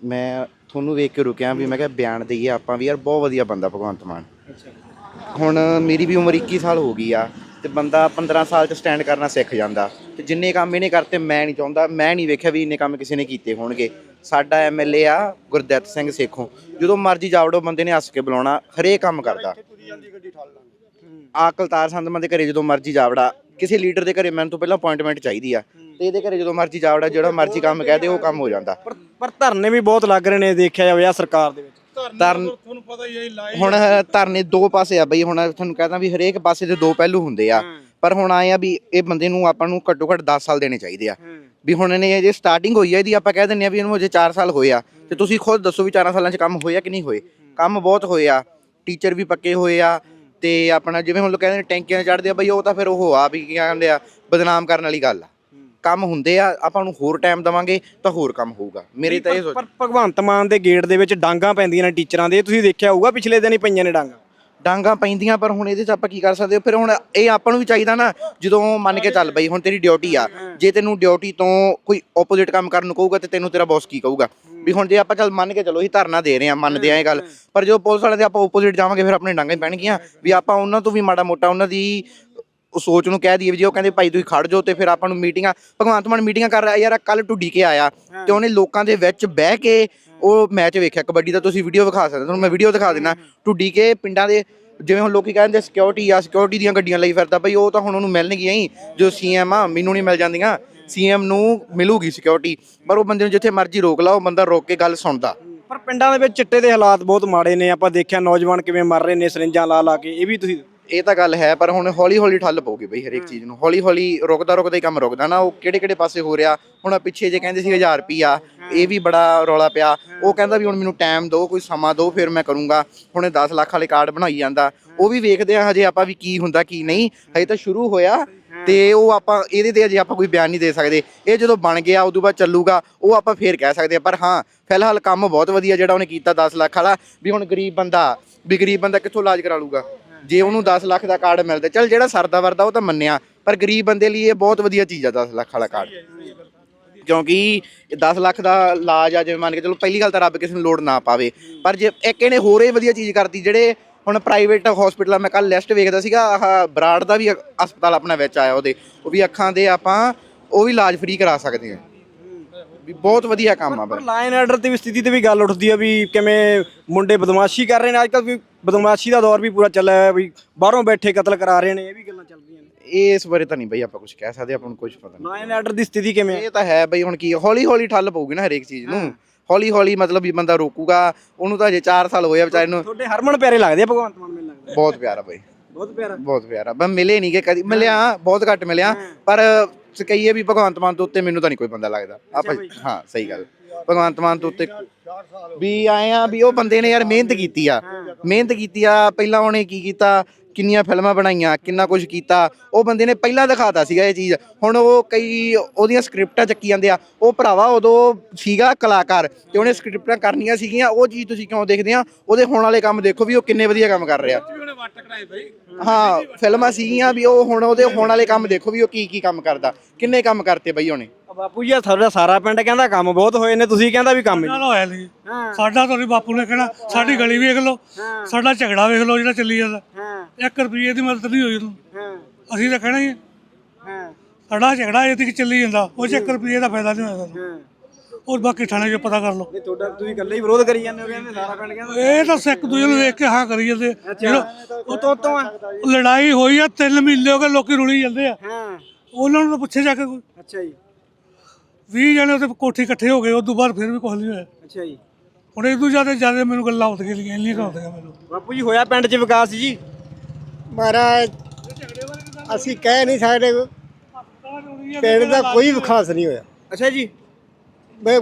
D: ਮੈਂ ਤੁਹਾਨੂੰ ਵੇਖ ਕੇ ਰੁਕਿਆ ਵੀ ਮੈਂ ਕਿਹਾ ਬਿਆਨ ਦਈਏ ਆਪਾਂ ਵੀ ਯਾਰ ਬਹੁਤ ਵਧੀਆ ਬੰਦਾ ਭਗਵੰਤ ਮਾਨ। ਹੁਣ ਮੇਰੀ ਵੀ ਉਮਰ 21 ਸਾਲ ਹੋ ਗਈ ਆ। ਤੇ ਬੰਦਾ 15 ਸਾਲ ਚ ਸਟੈਂਡ ਕਰਨਾ ਸਿੱਖ ਜਾਂਦਾ। ਤੇ ਜਿੰਨੇ ਕੰਮ ਇਹਨੇ ਕਰਤੇ, ਮੈਂ ਨਹੀਂ ਚਾਹੁੰਦਾ, ਮੈਂ ਨਹੀਂ ਵੇਖਿਆ ਵੀ ਇੰਨੇ ਕੰਮ ਕਿਸੇ ਨੇ ਕੀਤੇ ਹੋਣਗੇ। ਸਾਡਾ ਐਮਐਲਏ ਆ, ਗੁਰਦਿੱਤ ਸਿੰਘ ਸੇਖੋਂ। ਜਦੋਂ ਮਰਜ਼ੀ ਜਾਵੜੋ, ਬੰਦੇ ਨੇ ਹੱਸ ਕੇ ਬੁਲਾਉਣਾ, ਹਰੇਕ ਕੰਮ ਕਰਦਾ। ਆਹ ਕਲਤਾਰ ਸੰਧਮਾ ਦੇ ਘਰੇ ਜਦੋਂ ਮਰਜ਼ੀ ਜਾਵੜਾ, ਕਿਸੇ ਲੀਡਰ ਦੇ ਘਰੇ ਮੈਨੂੰ ਤੋਂ ਪਹਿਲਾਂ ਅਪਾਇੰਟਮੈਂਟ ਚਾਹੀਦੀ ਆ। ਤੇ ਇਹਦੇ ਘਰੇ ਜਦੋਂ ਮਰਜ਼ੀ ਜਾਵੜਾ, ਜਿਹੜਾ ਮਰਜ਼ੀ ਕੰਮ ਕਹਦੇ ਉਹ ਕੰਮ ਹੋ ਜਾਂਦਾ।
A: ਪਰ ਪਰ ਧਰਨੇ ਵੀ ਬਹੁਤ ਲੱਗ ਰਹੇ ਨੇ, ਦੇਖਿਆ ਜਾਵੇ ਆ ਸਰਕਾਰ ਦੇ ਵਿੱਚ।
D: ਧਰਨ
F: ਤੁਹਾਨੂੰ ਪਤਾ ਹੀ ਹੈ ਲਾਈ
D: ਹੁਣ ਧਰਨੇ ਦੋ ਪਾਸੇ ਆ ਬਈ ਹੁਣ ਤੁਹਾਨੂੰ ਕਹਦਾ ਵੀ ਹਰੇਕ ਪਾਸੇ ਦੇ ਦੋ ਪਹਿਲੂ ਹੁੰਦੇ ਆ। ਪਰ ਹੁਣ ਆਏ ਆ ਵੀ ਇਹ ਬੰਦੇ ਨੂੰ ਆਪਾਂ ਨੂੰ ਘੱਟੋ ਘੱਟ 10 ਸਾਲ ਦੇਣੇ ਚਾਹੀਦੇ ਆ। ਵੀ ਹੁਣ ਇਹਨੇ ਜੇ ਸਟਾਰਟਿੰਗ ਹੋਈ ਆ ਇਹਦੀ ਆਪਾਂ ਕਹਿ ਦਿੰਨੇ ਆ ਵੀ ਇਹਨੂੰ ਅਜੇ 4 ਸਾਲ ਹੋਏ ਆ। ਤੇ ਤੁਸੀਂ ਖੁਦ ਦੱਸੋ ਵੀ 4 ਸਾਲਾਂ 'ਚ ਕੰਮ ਹੋਇਆ ਕਿ ਨਹੀਂ ਹੋਏ? ਕੰਮ ਬਹੁਤ ਹੋਏ ਆ। ਟੀਚਰ ਵੀ ਪੱਕੇ ਹੋਏ ਆ। ਤੇ ਆਪਣਾ ਜਿਵੇਂ ਹੁਣ ਲੋਕ ਕਹਿੰਦੇ ਨੇ ਟੈਂਕੀਆਂ ਚੜਦੇ ਆ ਬਈ ਉਹ ਤਾਂ ਫਿਰ ਉਹ ਆ ਵੀ ਕੀ ਕਹਿੰਦੇ ਆ ਬਦਨਾਮ ਕਰਨ ਵਾਲੀ ਗੱਲ ਆ। ਕੰਮ ਹੁੰਦੇ ਆ ਆਪਾਂ ਨੂੰ ਹੋਰ ਟਾਈਮ ਦਵਾਂਗੇ ਤਾਂ ਹੋਰ ਕੰਮ ਹੋਊਗਾ। ਮੇਰੇ ਤਾਂ ਇਹ ਸੋਚ
A: ਪਰ ਭਗਵੰਤ ਮਾਨ ਦੇ ਗੇਟ ਦੇ ਵਿੱਚ ਡਾਂਗਾ ਪੈਂਦੀਆਂ ਨੇ ਟੀਚਰਾਂ ਦੇ ਤੁਸੀਂ ਦੇਖਿਆ ਹੋਊਗਾ ਪਿਛਲੇ ਦਿਨ ਹੀ ਪਈਆਂ ਨੇ ਡਾਂਗਾ।
D: ਡਾਂਗਾ ਪੈਂਦੀਆਂ ਪਰ ਹੁਣ ਇਹਦੇ ਚ ਆਪਾਂ ਕੀ ਕਰ ਸਕਦੇ ਹਾਂ? ਫਿਰ ਹੁਣ ਇਹ ਆਪਾਂ ਨੂੰ ਵੀ ਚਾਹੀਦਾ ਨਾ ਜਦੋਂ ਮੰਨ ਕੇ ਚੱਲ ਬਈ ਹੁਣ ਤੇਰੀ ਡਿਊਟੀ ਆ ਜੇ ਤੈਨੂੰ ਡਿਊਟੀ ਤੋਂ ਕੋਈ ਆਪੋਜ਼ਿਟ ਕੰਮ ਕਰਨ ਨੂੰ ਕਹੂਗਾ ਤੇ ਤੈਨੂੰ ਤੇਰਾ ਬੌਸ ਕੀ ਕਹੂਗਾ? ਵੀ ਹੁਣ ਜੇ ਆਪਾਂ ਚੱਲ ਮੰਨ ਕੇ ਚੱਲੋ ਅਸੀਂ ਧਰਨਾ ਦੇ ਰਹੇ ਹਾਂ ਮੰਨਦੇ ਆ ਇਹ ਗੱਲ ਪਰ ਜਦੋਂ ਪੁਲਿਸ ਵਾਲੇ ਦੇ ਆਪਾਂ ਆਪੋਜ਼ਿਟ ਜਾਵਾਂਗੇ ਫਿਰ ਆਪਣੇ ਡਾਂਗੇ ਪੈਣਗੀਆਂ। ਵੀ ਆਪਾਂ ਉਹਨਾਂ ਤੋਂ ਵੀ ਮਾੜਾ ਮੋਟਾ ਉਹਨਾਂ ਦੀ ਉਹ ਸੋਚ ਨੂੰ ਕਹਿ ਦਈਏ ਵੀ ਜੇ ਉਹ ਕਹਿੰਦੇ ਭਾਈ ਤੁਸੀਂ ਖੜ ਜਾਓ ਤੇ ਫਿਰ ਆਪਾਂ ਨੂੰ ਮੀਟਿੰਗਾਂ ਭਗਵੰਤ ਮਾਨ ਮੀਟਿੰਗਾਂ ਕਰ ਰਿਹਾ ਯਾਰ ਕੱਲ ਟੁੱਡੀ ਕੇ ਆਇਆ ਤੇ ਉਹਨੇ ਲੋਕਾਂ ਦੇ ਵਿੱਚ ਬਹਿ ਕੇ ਉਹ ਮੈਚ ਵੇਖਿਆ ਕਬੱਡੀ ਦਾ ਤੁਸੀਂ ਵੀਡੀਓ ਵਿਖਾ ਸਕਦੇ। ਤੁਹਾਨੂੰ ਮੈਂ ਵੀਡੀਓ ਦਿਖਾ ਦੇਣਾ ਟੁੱਡੀ ਕੇ ਪਿੰਡਾਂ ਦੇ ਜਿਵੇਂ ਹੁਣ ਲੋਕੀ ਕਹਿੰਦੇ ਸਿਕਿਉਰਿਟੀ ਆ ਸਿਕਿਉਰਿਟੀ ਦੀਆਂ ਗੱਡੀਆਂ ਲਈ ਫਿਰਦਾ ਬਈ ਉਹ ਤਾਂ ਹੁਣ ਉਹਨੂੰ ਮਿਲਣਗੀਆਂ ਹੀ ਜੋ ਸੀਐਮ ਆ ਮੈਨੂੰ ਨਹੀਂ ਮਿਲ ਜਾਂਦੀਆਂ ਸੀਐਮ ਨੂੰ ਮਿਲੂਗੀ ਸਿਕਿਉਰਿਟੀ ਪਰ ਉਹ ਬੰਦੇ ਨੂੰ ਜਿੱਥੇ ਮਰਜ਼ੀ ਰੋਕ ਲਾ ਉਹ ਬੰਦਾ ਰੋਕ ਕੇ ਗੱਲ ਸੁਣਦਾ।
A: ਪਰ ਪਿੰਡਾਂ ਦੇ ਵਿੱਚ ਚਿੱਟੇ ਦੇ ਹਾਲਾਤ ਬਹੁਤ ਮਾੜੇ ਨੇ ਆਪਾਂ ਦੇਖਿਆ ਨੌਜਵਾਨ ਕਿਵੇਂ ਮਰ ਰਹੇ ਨੇ ਸਰਿੰਜਾਂ ਲਾ ਲਾ ਕੇ ਇਹ ਵੀ ਤੁਸੀਂ
D: ਇਹ ਤਾਂ ਗੱਲ ਹੈ ਪਰ ਹੁਣ ਹੌਲੀ ਹੌਲੀ ਠੱਲ ਪਊਗੀ ਬਈ ਹਰੇਕ ਚੀਜ਼ ਨੂੰ। ਹੌਲੀ ਹੌਲੀ ਰੁਕਦਾ ਰੁਕਦਾ ਹੀ ਕੰਮ ਰੁਕਦਾ ਨਾ ਉਹ ਕਿਹੜੇ ਕਿਹੜੇ ਪਾਸੇ ਹੋ ਰਿਹਾ ਹੁਣ ਪਿੱਛੇ ਜੇ ਕਹਿੰਦੇ ਸੀ 1000 ਰੁਪਿਆ ਇਹ ਵੀ ਬੜਾ ਰੌਲਾ ਪਿਆ। ਉਹ ਕਹਿੰਦਾ ਵੀ ਹੁਣ ਮੈਨੂੰ ਟਾਈਮ ਦਿਓ ਕੋਈ ਸਮਾਂ ਦਿਓ ਫਿਰ ਮੈਂ ਕਰੂੰਗਾ। ਹੁਣ ਇਹ 10 ਲੱਖ ਵਾਲੇ ਕਾਰਡ ਬਣਾਈ ਜਾਂਦਾ। ਉਹ ਵੀ ਵੇਖਦੇ ਆ ਹਜੇ ਆਪਾਂ ਵੀ ਕੀ ਹੁੰਦਾ ਕੀ ਨਹੀਂ। ਹਜੇ ਤਾਂ ਸ਼ੁਰੂ ਹੋਇਆ ਤੇ ਉਹ ਆਪਾਂ ਇਹਦੇ ਤੇ ਅਜੇ ਆਪਾਂ ਕੋਈ ਬਿਆਨ ਨਹੀਂ ਦੇ ਸਕਦੇ। ਇਹ ਜਦੋਂ ਬਣ ਗਿਆ ਉਦੋਂ ਬਾਅਦ ਚੱਲੂਗਾ ਉਹ ਆਪਾਂ ਫੇਰ ਕਹਿ ਸਕਦੇ ਆ। ਪਰ ਹਾਂ ਫਿਲਹਾਲ ਕੰਮ ਬਹੁਤ ਵਧੀਆ ਜਿਹੜਾ ਉਹਨੇ ਕੀਤਾ 10 ਲੱਖ ਵਾਲਾ ਵੀ ਹੁਣ ਗਰੀਬ ਬੰਦਾ ਵੀ ਗਰੀਬ ਬੰਦਾ ਕਿੱਥੋਂ ਇਲਾਜ ਕਰਾ ਲੂਗਾ ਜੇ ਉਹਨੂੰ 10 ਲੱਖ ਦਾ ਕਾਰਡ ਮਿਲਦਾ ਚਲ ਜਿਹੜਾ ਸਰਦਾ ਵਰਦਾ ਉਹ ਤਾਂ ਮੰਨਿਆ ਪਰ ਗਰੀਬ ਬੰਦੇ ਲਈ ਇਹ ਬਹੁਤ ਵਧੀਆ ਚੀਜ਼ ਆ 10 ਲੱਖ ਵਾਲਾ ਕਾਰਡ ਕਿਉਂਕਿ ਇਹ 10 ਲੱਖ ਦਾ ਇਲਾਜ ਆ ਜਿਵੇਂ ਮੰਨ ਕੇ ਚਲੋ ਪਹਿਲੀ ਗੱਲ ਤਾਂ ਰੱਬ ਕਿਸੇ ਨੂੰ ਲੋੜ ਨਾ ਪਾਵੇ ਪਰ ਜੇ ਇੱਕ ਇਹਨੇ ਹੋਰ ਇਹ ਵਧੀਆ ਚੀਜ਼ ਕਰਤੀ ਜਿਹੜੇ ਹੁਣ ਪ੍ਰਾਈਵੇਟ ਹਸਪੀਟਲ ਮੈਂ ਕੱਲ ਲਿਸਟ ਵੇਖਦਾ ਸੀਗਾ ਆਹ ਬਰਾੜ ਦਾ ਵੀ ਹਸਪਤਾਲ ਆਪਣਾ ਵਿੱਚ ਆਇਆ ਉਹਦੇ ਉਹ ਵੀ ਅੱਖਾਂ ਦੇ ਆਪਾਂ ਉਹ ਵੀ ਇਲਾਜ ਫ੍ਰੀ ਕਰਾ ਸਕਦੇ ਹਾਂ। ਵੀ ਬਹੁਤ ਵਧੀਆ ਕੰਮ ਆ
A: ਪਰ
D: ਬਈ।
A: ਲਾਈਨ ਆਰਡਰ ਤੇ ਵੀ ਸਥਿਤੀ ਤੇ ਵੀ ਗੱਲ ਉੱਠਦੀ ਆ ਵੀ ਕਿਵੇਂ ਮੁੰਡੇ ਬਦਮਾਸ਼ੀ ਕਰ ਰਹੇ ਨੇ। ਅੱਜ ਕੱਲ੍ਹ ਵੀ ਬਦਮਾਸ਼ੀ ਦਾ ਦੌਰ ਵੀ ਪੂਰਾ ਚੱਲਿਆ ਹੋਇਆ ਵੀ ਬਾਹਰੋਂ ਬੈਠੇ ਕਤਲ ਕਰਾ ਰਹੇ ਨੇ ਇਹ ਵੀ ਗੱਲਾਂ ਚੱਲਦੀਆਂ ਨੇ।
D: ਇਸ ਬਾਰੇ ਤਾਂ ਨਹੀਂ ਬਈ ਆਪਾਂ ਕੁਝ ਕਹਿ ਸਕਦੇ ਆਪਾਂ ਨੂੰ ਕੁਝ ਪਤਾ ਨਹੀਂ।
A: ਲਾਈਨ ਆਰਡਰ ਦੀ ਸਥਿਤੀ ਕਿਵੇਂ ਹੈ?
D: ਇਹ ਤਾਂ ਹੈ ਬਈ ਹੁਣ ਕੀ ਹੌਲੀ ਹੌਲੀ ਠੱਲ ਪਊਗੀ ਨਾ ਹਰੇਕ ਚੀਜ਼ ਨੂੰ। ਹੌਲੀ ਹੌਲੀ ਮਤਲਬ ਵੀ ਬੰਦਾ ਰੋਕੂਗਾ ਉਹਨੂੰ ਤਾਂ ਅਜੇ 4 ਸਾਲ ਹੋਏ ਆ ਵਿਚਾਰੇ ਨੂੰ।
A: ਤੁਹਾਡੇ ਹਰਮਨ ਪਿਆਰੇ ਲੱਗਦੇ ਆ ਭਗਵੰਤ ਮਾਨ ਮੈਨੂੰ ਲੱਗਦਾ।
D: ਬਹੁਤ ਪਿਆਰਾ ਬਈ।
A: ਬਹੁਤ ਪਿਆਰਾ।
D: ਬਹੁਤ ਪਿਆਰਾ। ਮੈਂ ਮਿਲੇ ਨਹੀਂ ਕਿ ਕਦੀ। ਮਿਲਿਆ ਬਹੁਤ ਘੱਟ ਮਿਲਿਆ ਪਰ ਸ- ਕਹੀਏ ਵੀ ਭਗਵੰਤ ਮਾਨ ਤੋਂ ਉੱਤੇ ਮੈਨੂੰ ਤਾਂ ਨਹੀਂ ਕੋਈ ਬੰਦਾ ਲੱਗਦਾ। ਆਪਾਂ ਹਾਂ ਸਹੀ ਗੱਲ। ਭਗਵੰਤ ਮਾਨ ਤੋਂ ਉੱਤੇ ਵੀ ਆਏ ਆ ਵੀ ਉਹ ਬੰਦੇ ਨੇ ਯਾਰ ਮਿਹਨਤ ਕੀਤੀ ਆ। ਮਿਹਨਤ ਕੀਤੀ ਆ ਪਹਿਲਾਂ ਉਹਨੇ ਕੀ ਕੀਤਾ? ਕਿੰਨੀਆਂ ਫਿਲਮਾਂ ਬਣਾਈਆਂ ਕਿੰਨਾ ਕੁਝ ਕੀਤਾ ਉਹ ਬੰਦੇ ਨੇ ਪਹਿਲਾਂ ਦਿਖਾਤਾ ਸੀਗਾ ਇਹ ਚੀਜ਼। ਹੁਣ ਉਹ ਕਈ ਉਹਦੀਆਂ ਸਕ੍ਰਿਪਟਾਂ ਚੱਕੀ ਜਾਂਦੇ ਆ ਉਹ ਭਰਾਵਾ ਉਦੋਂ ਸੀਗਾ ਕਲਾਕਾਰ ਤੇ ਉਹਨੇ ਸਕ੍ਰਿਪਟਾਂ ਕਰਨੀਆਂ ਸੀਗੀਆਂ ਉਹ ਚੀਜ਼ ਤੁਸੀਂ ਕਿਉਂ ਦੇਖਦੇ ਆ? ਉਹਦੇ ਹੋਣ ਵਾਲੇ ਕੰਮ ਦੇਖੋ ਵੀ ਉਹ ਕਿੰਨੇ ਵਧੀਆ ਕੰਮ ਕਰ ਰਿਹਾ। ਹਾਂ ਫਿਲਮਾਂ ਸੀਗੀਆਂ ਵੀ ਉਹ ਹੁਣ ਉਹਦੇ ਹੋਣ ਵਾਲੇ ਕੰਮ ਦੇਖੋ ਵੀ ਉਹ ਕੀ ਕੀ ਕੰਮ ਕਰਦਾ ਕਿੰਨੇ ਕੰਮ ਕਰਤੇ ਬਈ ਉਹਨੇ।
A: ਬਾਪੂ ਜੀ ਤੁਹਾਡਾ ਸਾਰਾ ਪਿੰਡ ਕਹਿੰਦਾ ਕੰਮ ਬਹੁਤ ਹੋਏ ਨੇ ਤੁਸੀਂ ਕਹਿੰਦਾ ਵੀ ਕੰਮ
B: ਨਾਲ ਹੋਇਆ ਨਹੀਂ ਸਾਡਾ ਤੁਹਾਡੇ ਬਾਪੂ ਨੇ ਕਹਿਣਾ ਸਾਡੀ ਗਲੀ ਵੇਖ ਲਓ ਸਾਡਾ ਝਗੜਾ ਵੇਖ ਲਓ ਜਿਹੜਾ ਚੱਲੀ ਜਾਂਦਾ।
A: ਹਾਂ।
B: 1 ਰੁਪਏ ਦੀ ਮਦਦ ਨਹੀਂ ਹੋਈ ਉਹਨੂੰ। ਅਸੀਂ ਤਾਂ ਕਹਿਣਾ ਹੀ ਸਾਡਾ ਝਗੜਾ ਇਹ ਤੇ ਚੱਲੀ ਜਾਂਦਾ ਉਹ 'ਚ 1 ਰੁਪਏ ਦਾ ਫਾਇਦਾ ਨਹੀਂ ਹੋਇਆ ਸਾਨੂੰ। ਔਰ ਬਾਕੀ ਥਾਣੇ 'ਚ ਪਤਾ ਕਰ ਲਓ।
A: ਨਹੀਂ ਤੁਹਾਡਾ ਤੁਸੀਂ ਇਕੱਲੇ ਹੀ ਵਿਰੋਧ ਕਰੀ ਜਾਂਦੇ ਹੋ ਕਹਿੰਦੇ ਸਾਰਾ ਪਿੰਡ ਕਹਿੰਦਾ।
B: ਇਹ ਤਾਂ ਸਿੱਖ ਦੂਜੇ ਨੂੰ ਵੇਖ ਕੇ ਹਾਂ ਕਰੀ ਜਾਂਦੇ
A: ਉਹ ਤੋਂ ਤੋਂ
B: ਲੜਾਈ ਹੋਈ ਆ 3 ਮਹੀਨੇ ਹੋ ਗਏ ਲੋਕੀ ਰੁਲੀ ਜਾਂਦੇ ਆ। ਉਹਨਾਂ ਨੂੰ ਪੁੱਛੇ ਜਾ ਕੇ ਕੋਈ।
A: ਅੱਛਾ ਜੀ।
B: 20 ਜਣੇ ਉੱਤੇ ਕੋਠੀ ਇਕੱਠੇ ਹੋ ਗਏ ਉਸ ਤੋਂ ਬਾਅਦ ਫਿਰ ਵੀ ਕੁਝ ਨਹੀਂ ਹੋਇਆ।
A: ਅੱਛਾ ਜੀ।
B: ਹੁਣ ਇਹ ਤੋਂ ਜ਼ਿਆਦਾ ਜ਼ਿਆਦਾ ਮੈਨੂੰ ਗੱਲਾਂ ਉੱਠ ਗਈਆਂ ਇੰਨੀਆਂ ਕੁ ਉੱਠ ਗਈਆਂ ਮੈਨੂੰ।
A: ਬਾਪੂ ਜੀ ਹੋਇਆ ਪਿੰਡ 'ਚ ਵਿਕਾਸ ਜੀ?
E: ਮਹਾਰਾਜ ਅਸੀਂ ਕਹਿ ਨਹੀਂ ਸਕਦੇ। ਪਿੰਡ ਦਾ ਕੋਈ ਵਿਕਾਸ ਨਹੀਂ ਹੋਇਆ।
A: ਅੱਛਾ ਜੀ।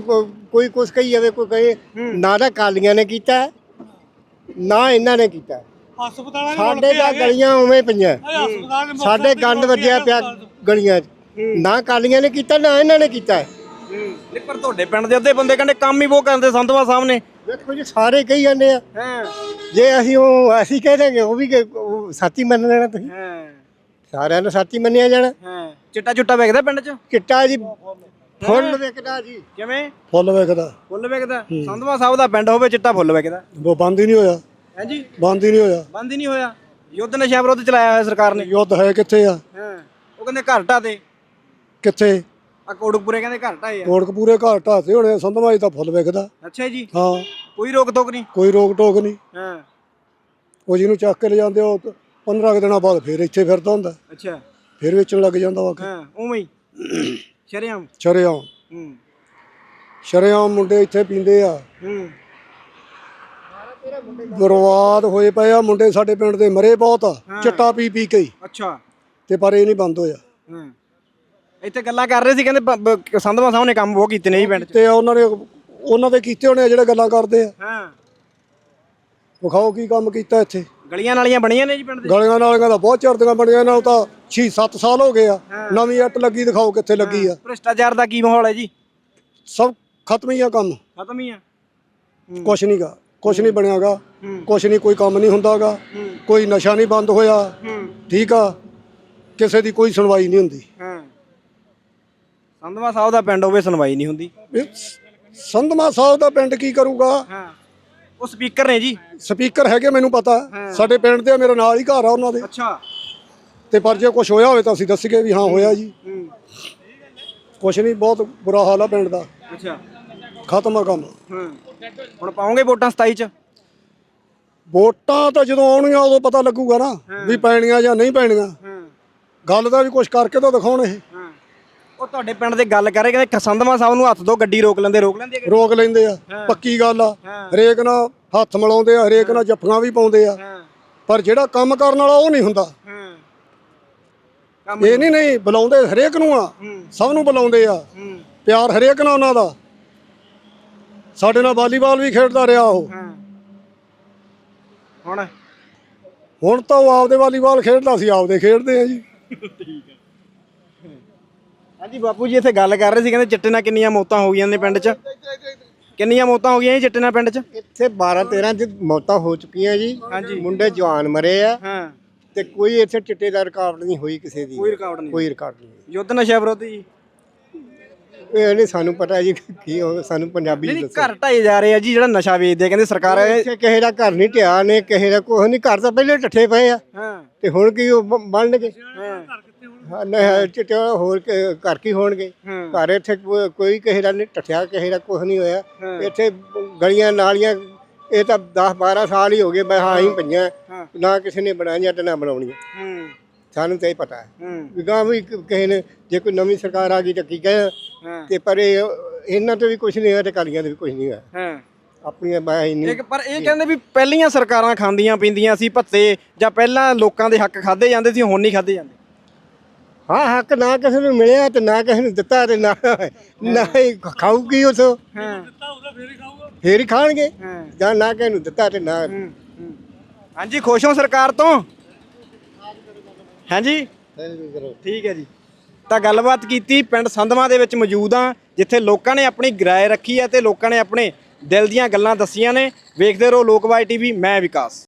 E: ਕੋ- ਕੋਈ ਕੁਛ ਕਹੀ ਜਾਵੇ ਕੋਈ ਕਹੇ ਨਾ ਤਾਂ ਕਾਲੀਆਂ ਨੇ ਕੀਤਾ ਨਾ ਇਹਨਾਂ ਨੇ ਕੀਤਾ।
B: ਹਸਪਤਾਲਾਂ
E: ਸਾਡੇ ਤਾਂ ਗਲੀਆਂ ਉਵੇਂ ਪਈਆਂ। ਸਾਡੇ ਗੰਦ ਵੱਜਿਆ ਪਿਆ ਗਲੀਆਂ 'ਚ। ਨਾ ਕਾਲੀਆਂ ਨੇ ਕੀਤਾ ਨਾ ਇਹਨਾਂ ਨੇ ਕੀਤਾ। ਹੈ।
A: ਨਹੀਂ ਪਰ ਤੁਹਾਡੇ ਪਿੰਡ ਦੇ ਅੱਧੇ ਬੰਦੇ ਕਹਿੰਦੇ ਕੰਮ ਹੀ ਬਹੁਤ ਕਰਦੇ ਸੰਧਵਾ ਸਾਹਿਬ ਨੇ।
E: ਵੇਖੋ ਜੀ ਸਾਰੇ ਕਹੀ ਜਾਂਦੇ ਆ।
A: ਹਾਂ।
E: ਜੇ ਅਸੀਂ ਉਹ ਅਸੀਂ ਕਹਿ ਦਾਂਗੇ ਉਹ ਵੀ ਕਿ ਉਹ ਸਾਥੀ ਮੰਨ ਲੈਣਾ ਤੁਸੀਂ।
A: ਹਾਂ।
E: ਸਾਰਿਆਂ ਨੂੰ ਸਾਥੀ ਮੰਨਿਆ ਜਾਣਾ।
A: ਹਾਂ। ਚਿੱਟਾ ਚੁੱਟਾ ਵੇਖਦਾ ਪਿੰਡ 'ਚ?
E: ਚਿੱਟਾ ਜੀ ਫੁੱਲ ਵਿਕਦਾ ਜੀ।
A: ਕਿਵੇਂ?
C: ਫੁੱਲ ਵੇਖਦਾ।
A: ਫੁੱਲ ਵੇਖਦਾ? ਸੰਧਵਾ ਸਾਹਿਬ ਦਾ ਪਿੰਡ ਹੋਵੇ ਚਿੱਟਾ ਫੁੱਲ ਵੇਖਦਾ।
C: ਉਹ ਬੰਦ ਹੀ ਨਹੀਂ ਹੋਇਆ।
A: ਹੈ ਜੀ?
C: ਬੰਦ ਹੀ ਨਹੀਂ ਹੋਇਆ।
A: ਬੰਦ ਹੀ ਨਹੀਂ ਹੋਇਆ। ਯੁੱਧ ਨਸ਼ਾ ਵਿਰੋਧ ਚਲਾਇਆ ਹੋਇਆ ਸਰਕਾਰ ਨੇ।
C: ਯੁੱਧ ਹੈ ਕਿੱਥੇ ਆ?
A: ਹਾਂ। ਉਹ ਕਹਿੰਦੇ ਘਰ ਢਾਤੇ
C: ਕਿੱਥੇ?
A: ਆ ਕੋੜਕਪੁਰੇ ਕਹਿੰਦੇ ਘਰ ਢਾਏ ਆ।
C: ਕੋਟਕਪੂਰੇ ਘਰ ਢਾਤੇ ਹੋਣੇ ਸੰਧਮਾਈ ਤਾਂ ਫੁੱਲ ਵੇਖਦਾ
A: ਅੱਛਾ ਜੀ।
C: ਹਾਂ।
A: ਕੋਈ ਰੋਕ ਟੋਕ ਨਹੀਂ?
C: ਕੋਈ ਰੋਕ ਟੋਕ ਨਹੀਂ।
A: ਹਾਂ।
C: ਉਹ ਜਿਹਨੂੰ ਚੱਕ ਕੇ ਲੈ ਜਾਂਦੇ ਉਹ 15 ਕੁ ਦਿਨਾਂ ਬਾਅਦ ਫੇਰ ਇੱਥੇ ਫਿਰਦਾ ਹੁੰਦਾ।
A: ਅੱਛਾ।
C: ਫੇਰ ਵੇਚਣ ਲੱਗ ਜਾਂਦਾ ਵਾ।
A: ਹਾਂ ਉਵੇਂ ਹੀ। ਸ਼ਰਿਆਮ।
C: ਸ਼ਰੇਆਮ।
A: ਹੂੰ।
C: ਸ਼ਰੇਆਮ ਮੁੰਡੇ ਇੱਥੇ ਪੀਂਦੇ ਆ।
A: ਹੂੰ।
C: ਬਰਬਾਦ ਹੋਏ ਪਏ ਆ। ਮੁੰਡੇ ਸਾਡੇ ਪਿੰਡ ਦੇ ਮਰੇ ਬਹੁਤ ਆ। ਚਿੱਟਾ ਪੀ ਪੀ ਕੇ ਹੀ।
A: ਅੱਛਾ।
C: ਤੇ ਪਰ ਇਹ ਨਹੀਂ ਬੰਦ ਹੋਇਆ।
A: ਹਾਂ। ਇੱਥੇ ਗੱਲਾਂ ਕਰ ਰਹੇ ਸੀ ਕਹਿੰਦੇ ਸੰਧਵਾ ਸਾਹਿਬ ਨੇ ਕੰਮ ਬਹੁਤ ਕੀਤੇ ਨੇ ਜੀ ਪਿੰਡ 'ਚ।
C: ਤੇ ਉਹਨਾਂ ਨੇ ਉਹਨਾਂ ਦੇ ਕੀਤੇ ਹੋਣੇ ਆ ਜਿਹੜੇ ਗੱਲਾਂ ਕਰਦੇ ਆ।
A: ਹਾਂ।
C: ਵਿਖਾਓ ਕੀ ਕੰਮ ਕੀਤਾ ਇੱਥੇ।
A: ਗਲੀਆਂ ਨਾਲੀਆਂ ਬਣੀਆਂ ਨੇ ਜੀ ਪਿੰਡ ਦੇ
C: ਗਲੀਆਂ ਨਾਲੀਆਂ ਦਾ ਬਹੁਤ ਚੜਦੀਆਂ ਬਣੀਆਂ ਇਹਨਾਂ ਨੂੰ ਤਾਂ 6-7 ਸਾਲ ਹੋ ਗਏ ਆ। ਨਵੀਂ ਇੱਟ ਲੱਗੀ ਦਿਖਾਓ ਕਿੱਥੇ ਲੱਗੀ ਆ।
A: ਭ੍ਰਿਸ਼ਟਾਚਾਰ ਦਾ ਕੀ ਮਾਹੌਲ ਹੈ ਜੀ?
C: ਸਭ ਖਤਮ ਹੀ ਆ ਕੰਮ।
A: ਖਤਮ ਹੀ ਆ।
C: ਕੁਛ ਨਹੀਂਗਾ ਕੁਛ ਨਹੀਂ ਬਣਿਆਗਾ। ਕੁਛ ਨਹੀਂ ਕੋਈ ਕੰਮ ਨਹੀਂ ਹੁੰਦਾਗਾ। ਕੋਈ ਨਸ਼ਾ ਨਹੀਂ ਬੰਦ ਹੋਇਆ। ਠੀਕ ਆ। ਕਿਸੇ ਦੀ ਕੋਈ ਸੁਣਵਾਈ ਨਹੀਂ ਹੁੰਦੀ।
A: ਸੰਧਵਾ ਸਾਹਿਬ ਦਾ ਪਿੰਡ ਹੋਵੇ ਸੁਣਵਾਈ ਨਹੀਂ ਹੁੰਦੀ।
C: ਸੰਧਮਾ ਸਾਹਿਬ ਦਾ ਪਿੰਡ ਕੀ ਕਰੂਗਾ?
A: ਹਾਂ। ਉਹ ਸਪੀਕਰ ਨੇ ਜੀ।
C: ਸਪੀਕਰ ਹੈਗੇ ਮੈਨੂੰ ਪਤਾ। ਸਾਡੇ ਪਿੰਡ ਦੇ ਆ, ਮੇਰੇ ਨਾਲ ਹੀ ਘਰ ਆ ਉਹਨਾਂ ਦੇ।
A: ਅੱਛਾ।
C: ਤੇ ਪਰ ਜੇ ਕੁਝ ਹੋਇਆ ਹੋਵੇ ਤਾਂ ਅਸੀਂ ਦੱਸੀਏ ਵੀ ਹਾਂ ਹੋਇਆ ਜੀ। ਕੁਛ ਨਹੀਂ ਬਹੁਤ ਬੁਰਾ ਹਾਲ ਆ ਪਿੰਡ ਦਾ।
A: ਅੱਛਾ।
C: ਖਤਮ ਆ ਕੰਮ।
A: ਹਾਂ। ਹੁਣ ਪਾਉਂਗੇ ਵੋਟਾਂ 27 ਚ?
C: ਵੋਟਾਂ ਤਾਂ ਜਦੋਂ ਆਉਣਗੀਆਂ ਉਦੋਂ ਪਤਾ ਲੱਗੂਗਾ ਨਾ ਵੀ ਪੈਣੀਆਂ ਜਾਂ ਨਹੀਂ ਪੈਣੀਆਂ। ਗੱਲ ਦਾ ਵੀ ਕੁਝ ਕਰਕੇ ਤਾਂ ਦਿਖਾਉਣ ਇਹ।
A: ਉਹ ਤੁਹਾਡੇ ਪਿੰਡ ਦੇ ਗੱਲ ਕਰ ਰਹੇ ਕਹਿੰਦੇ ਸੰਧਵਾ ਸਾਹਿਬ ਨੂੰ ਹੱਥ ਦੋ ਗੱਡੀ ਰੋਕ ਲੈਂਦੇ ਰੋਕ ਲੈਂਦੇ ਆ?
C: ਰੋਕ ਲੈਂਦੇ ਆ। ਪੱਕੀ ਗੱਲ ਆ। ਹਰੇਕ ਨਾਲ ਹੱਥ ਮਿਲਾਉਂਦੇ ਆ ਹਰੇਕ ਨਾਲ ਜੱਫੀਆਂ ਵੀ ਪਾਉਂਦੇ ਆ।
A: ਹਾਂ।
C: ਪਰ ਜਿਹੜਾ ਕੰਮ ਕਰਨ ਵਾਲਾ ਉਹ ਨਹੀਂ ਹੁੰਦਾ।
A: ਹਾਂ।
C: ਇਹ ਨਹੀਂ ਨਹੀਂ ਬੁਲਾਉਂਦੇ ਹਰੇਕ ਨੂੰ ਆ। ਸਭ ਨੂੰ ਬੁਲਾਉਂਦੇ ਆ।
A: ਹੂੰ।
C: ਪਿਆਰ ਹਰੇਕ ਨਾਲ ਉਹਨਾਂ ਦਾ। ਸਾਡੇ ਨਾਲ ਵਾਲੀਬਾਲ ਵੀ ਖੇਡਦਾ ਰਿਹਾ ਉਹ।
A: ਹਾਂ। ਹੁਣ?
C: ਹੁਣ ਤਾਂ ਉਹ ਆਪਦੇ ਵਾਲੀਬਾਲ ਖੇਡਦਾ ਸੀ ਆਪਦੇ ਖੇਡਦੇ ਆ ਜੀ।
A: ਹਾਂਜੀ ਬਾਪੂ ਜੀ ਇੱਥੇ ਗੱਲ ਕਰ ਰਹੇ ਸੀ ਕਹਿੰਦੇ ਚਿੱਟੇ ਨਾਲ ਕਿੰਨੀਆਂ ਮੌਤਾਂ ਹੋ ਗਈਆਂ ਨੇ ਪਿੰਡ 'ਚ। ਕਿੰਨੀਆਂ ਮੌਤਾਂ ਹੋ ਗਈਆਂ ਜੀ ਚਿੱਟੇ ਨਾਲ ਪਿੰਡ 'ਚ?
E: ਇੱਥੇ 12 13 ਚ ਮੌਤਾਂ ਹੋ ਚੁੱਕੀਆਂ ਜੀ।
A: ਹਾਂਜੀ।
E: ਮੁੰਡੇ ਜਵਾਨ ਮਰੇ ਆ।
A: ਹਾਂ।
E: ਤੇ ਕੋਈ ਇੱਥੇ ਚਿੱਟੇ ਦਾ ਰਿਕਾਰਡ ਨਹੀਂ ਹੋਈ ਕਿਸੇ ਦੀ।
A: ਕੋਈ ਰਿਕਾਰਡ ਨਹੀਂ।
E: ਕੋਈ ਰਿਕਾਰਡ ਨਹੀਂ
A: ਯੁੱਧ ਨਸ਼ਾ ਵਿਰੋਧੀ ਜੀ?
E: ਇਹ ਨਹੀਂ ਸਾਨੂੰ ਪਤਾ ਜੀ ਕੀ ਹੋ ਸਾਨੂੰ ਪੰਜਾਬੀ
A: ਨਹੀਂ
E: ਦੱਸੋ।
A: ਘਰ ਢਾਏ ਜਾ ਰਹੇ ਆ ਜੀ ਜਿਹੜਾ ਨਸ਼ਾ ਵੇਚਦੇ ਆ ਕਹਿੰਦੇ ਸਰਕਾਰ
E: ਇੱਥੇ ਕਿਸੇ ਦਾ ਘਰ ਨਹੀਂ ਢਿਆ ਨੇ ਕਿਸੇ ਦਾ ਕੁਛ ਨਹੀਂ ਘਰ ਤਾਂ ਪਹਿਲੇ ਟੱਠੇ ਪਏ ਆ।
A: ਹਾਂ।
E: ਤੇ ਹੁਣ ਕੀ ਉਹ ਬ- ਬਣਨਗੇ? ਹਾਂ, ਨਹੀਂ ਚਿੱਟੇ ਹੋਰ ਕ- ਘਰ ਕੀ ਹੋਣਗੇ? ਘਰ ਇੱਥੇ ਕੋ- ਕੋਈ ਕਿਸੇ ਦਾ ਨਹੀਂ ਟੱਠਿਆ ਕਿਸੇ ਦਾ ਕੁਝ ਨਹੀਂ ਹੋਇਆ। ਇੱਥੇ ਗਲੀਆਂ ਨਾਲੀਆਂ ਇਹ ਤਾਂ 10 12 ਸਾਲ ਹੀ ਹੋ ਗਏ ਮੈਂ ਹਾਂ ਹੀ ਪਈਆਂ। ਨਾ ਕਿਸੇ ਨੇ ਬਣਾਈਆਂ ਤੇ ਨਾ ਬਣਾਉਣੀਆਂ। ਸਾਨੂੰ ਤਾਂ ਇਹ ਪਤਾ ਹੈ। ਵੀ ਗਾਂ ਵੀ ਕ- ਕਿਸੇ ਨੇ ਜੇ ਕੋਈ ਨਵੀਂ ਸਰਕਾਰ ਆ ਗਈ ਤਾਂ ਕੀ ਕਹੇ ਤੇ ਪਰ ਇਹ ਇਹਨਾਂ ਤੋਂ ਵੀ ਕੁਝ ਨਹੀਂ ਹੋਇਆ ਤੇ ਕਾਲੀਆਂ ਤੋਂ ਵੀ ਕੁਝ ਨਹੀਂ ਹੋਇਆ।
A: ਹਾਂ।
E: ਆਪਣੀਆਂ ਮੈਂ ਇੰਨੀ
A: ਇੱਕ ਪਰ ਇਹ ਕਹਿੰਦੇ ਵੀ ਪਹਿਲੀਆਂ ਸਰਕਾਰਾਂ ਖਾਂਦੀਆਂ ਪੀਂਦੀਆਂ ਸੀ ਭੱਤੇ ਜਾਂ ਪਹਿਲਾਂ ਲੋਕਾਂ ਦੇ ਹੱਕ ਖਾਦੇ ਜਾਂਦੇ ਸੀ ਹੁਣ ਨਹੀਂ ਖਾਦੇ ਜਾਂਦੇ।
E: ਹਾਂ ਹੱਕ ਨਾ ਕਿਸੇ ਨੂੰ ਮਿਲਿਆ ਤੇ ਨਾ ਕਿਸੇ ਨੂੰ ਦਿੱਤਾ ਤੇ ਨਾ ਨਾ ਹੀ ਖਾਊ ਕੀ ਉਸ
A: ਹਾਂ।
E: ਫੇਰ ਹੀ ਖਾਣਗੇ। ਜਾਂ ਨਾ ਕਿਸੇ ਨੂੰ ਦਿੱਤਾ ਤੇ ਨਾ
A: ਹਾਂਜੀ ਖੁਸ਼ ਹੋ ਸਰਕਾਰ ਤੋਂ? ਹਾਂਜੀ? ਠੀਕ ਹੈ ਜੀ। ਤਾਂ ਗੱਲਬਾਤ ਕੀਤੀ ਪਿੰਡ ਸੰਧਵਾ ਦੇ ਵਿੱਚ ਮੌਜੂਦ ਆ ਜਿੱਥੇ ਲੋਕਾਂ ਨੇ ਆਪਣੀ ਗਰਾਏ ਰੱਖੀ ਹੈ ਤੇ ਲੋਕਾਂ ਨੇ ਆਪਣੇ ਦਿਲ ਦੀਆਂ ਗੱਲਾਂ ਦੱਸੀਆਂ ਨੇ। ਵੇਖਦੇ ਰਹੋ ਲੋਕਵਾਈ ਟੀਵੀ ਮੈਂ ਵਿਕਾਸ।